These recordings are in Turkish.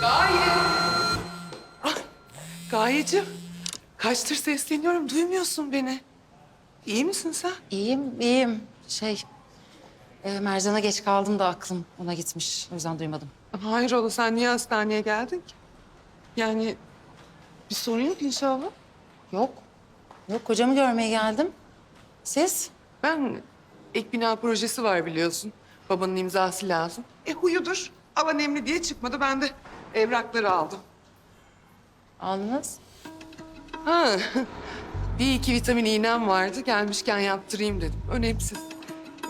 Gaye! Ah, Gayeciğim, kaçtır sesleniyorum, duymuyorsun beni. İyi misin sen? İyiyim, iyiyim. Şey, e, Mercan'a geç kaldım da aklım ona gitmiş. O yüzden duymadım. Hayrola, sen niye hastaneye geldin ki? Yani bir sorun yok inşallah. Yok. Yok, kocamı görmeye geldim. Siz? Ben ek bina projesi var biliyorsun. Babanın imzası lazım. E huyudur. Hava nemli diye çıkmadı. Ben de evrakları aldım. Aldınız. Ha, bir iki vitamin iğnem vardı. Gelmişken yaptırayım dedim. Önemsiz.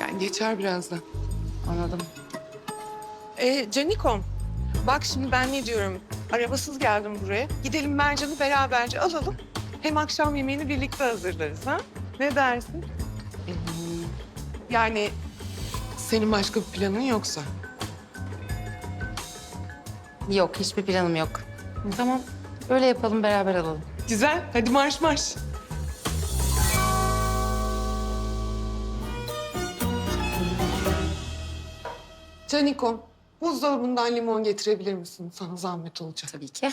Yani geçer birazdan. Anladım. E, Canikom, bak şimdi ben ne diyorum? Arabasız geldim buraya. Gidelim Mercan'ı beraberce alalım. Hem akşam yemeğini birlikte hazırlarız ha? Ne dersin? Ee, Yani senin başka bir planın yoksa. Yok, hiçbir planım yok. Tamam, öyle yapalım, beraber alalım. Güzel, hadi marş marş. Canikom, buzdolabından limon getirebilir misin? Sana zahmet olacak. Tabii ki.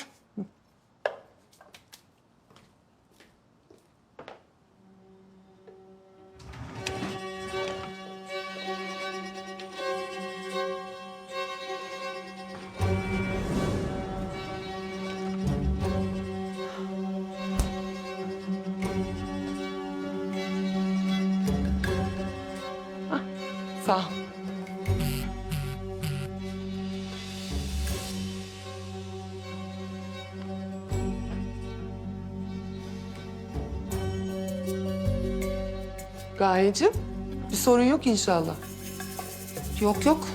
Gayecim, bir sorun yok inşallah. Yok yok,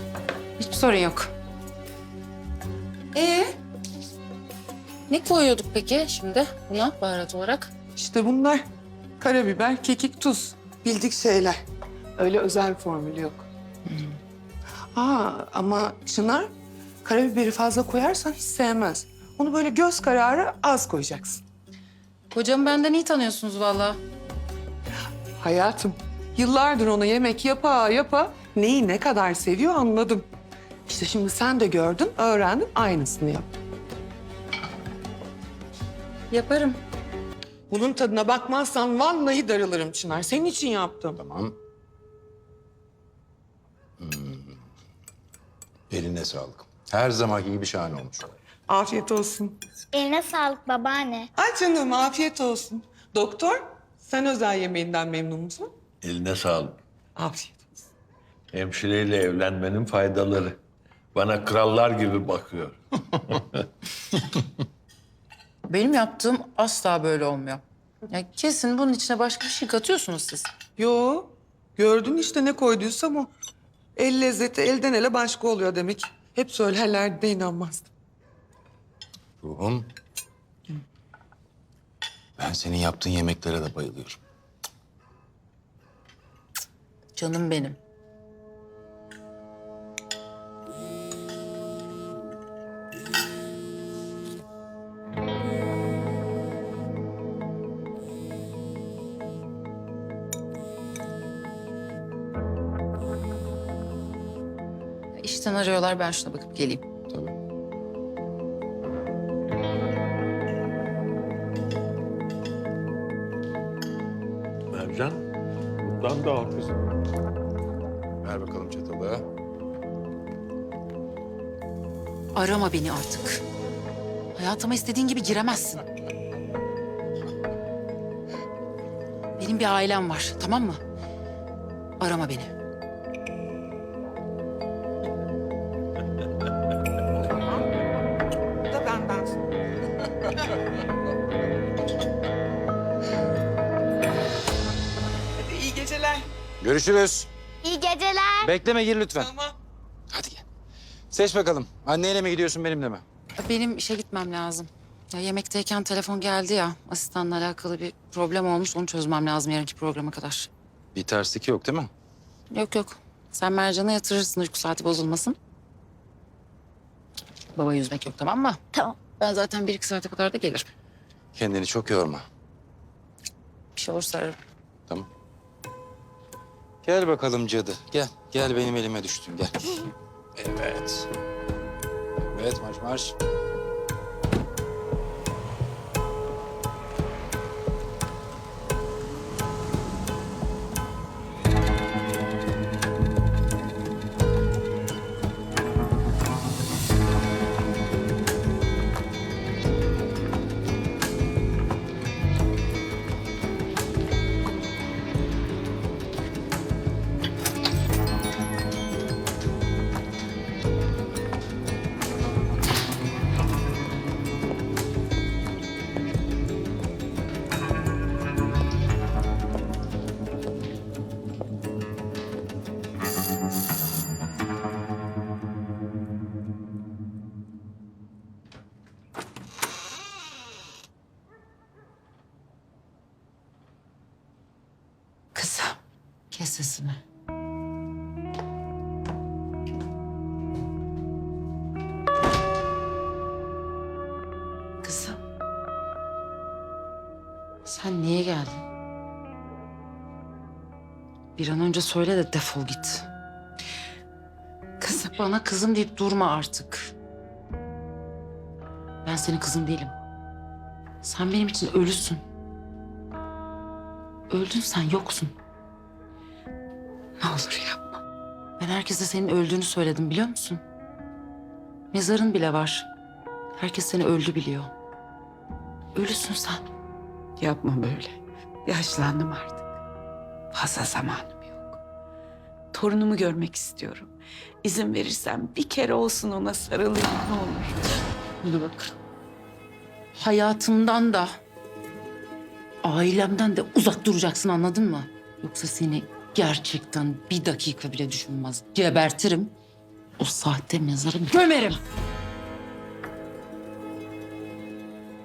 hiçbir sorun yok. Ee? Ne koyuyorduk peki şimdi buna baharat olarak? İşte bunlar karabiber, kekik, tuz. Bildik şeyler. Öyle özel bir formülü yok. Aa, ama Çınar karabiberi fazla koyarsan hiç sevmez. Onu böyle göz kararı az koyacaksın. Kocamı benden iyi tanıyorsunuz vallahi. Hayatım, yıllardır ona yemek yapa yapa neyi ne kadar seviyor anladım. İşte şimdi sen de gördün, öğrendin, aynısını yap. Yaparım. Bunun tadına bakmazsan vallahi darılırım Çınar. Senin için yaptım. Tamam. Hmm. Eline sağlık. Her zamanki gibi şahane olmuş. Afiyet olsun. Eline sağlık babaanne. Ay canım, afiyet olsun. Doktor, sen özel yemeğinden memnun musun? Eline sağlık. Afiyet olsun. Hemşireyle evlenmenin faydaları. Bana krallar gibi bakıyor. Benim yaptığım asla böyle olmuyor. Ya kesin bunun içine başka bir şey katıyorsunuz siz. Yo, gördün işte ne koyduysam o. El lezzeti elden ele başka oluyor demek. Hep söylerlerdi de inanmazdım. Ruhum. Ben senin yaptığın yemeklere de bayılıyorum. Canım benim. İşten arıyorlar ben şuna bakıp geleyim. Bundan da kızım. Ver bakalım çatalı. Arama beni artık. Hayatıma istediğin gibi giremezsin. Benim bir ailem var, tamam mı? Arama beni. Da benden. Görüşürüz. İyi geceler. Bekleme gir lütfen. Tamam. Hadi gel. Seç bakalım. Anneyle mi gidiyorsun benimle mi? Benim işe gitmem lazım. Ya yemekteyken telefon geldi ya. Asistanla alakalı bir problem olmuş. Onu çözmem lazım yarınki programa kadar. Bir terslik yok değil mi? Yok yok. Sen Mercan'a yatırırsın uyku saati bozulmasın. Baba yüzmek yok tamam mı? Tamam. Ben zaten bir iki saate kadar da gelirim. Kendini çok yorma. Bir şey olursa ararım. Gel bakalım cadı. Gel. Gel benim elime düştün. Gel. Evet. Evet marş marş. Kes sesini. Kızım. Sen niye geldin? Bir an önce söyle de defol git. Kızım bana kızım deyip durma artık. Ben senin kızın değilim. Sen benim için ölüsün. Öldün sen yoksun. Ne olur yapma. Ben herkese senin öldüğünü söyledim biliyor musun? Mezarın bile var. Herkes seni öldü biliyor. Ölüsün sen. Yapma böyle. Yaşlandım artık. Fazla zamanım yok. Torunumu görmek istiyorum. İzin verirsen bir kere olsun ona sarılayım ne olur. Dur bak. Hayatımdan da ailemden de uzak duracaksın anladın mı? Yoksa seni gerçekten bir dakika bile düşünmez. Gebertirim. O sahte mezara gömerim.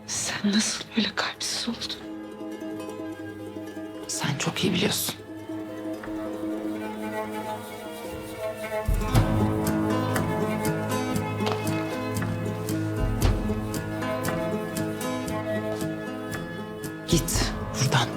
Sen nasıl böyle kalpsiz oldun? Sen çok iyi biliyorsun. Git buradan.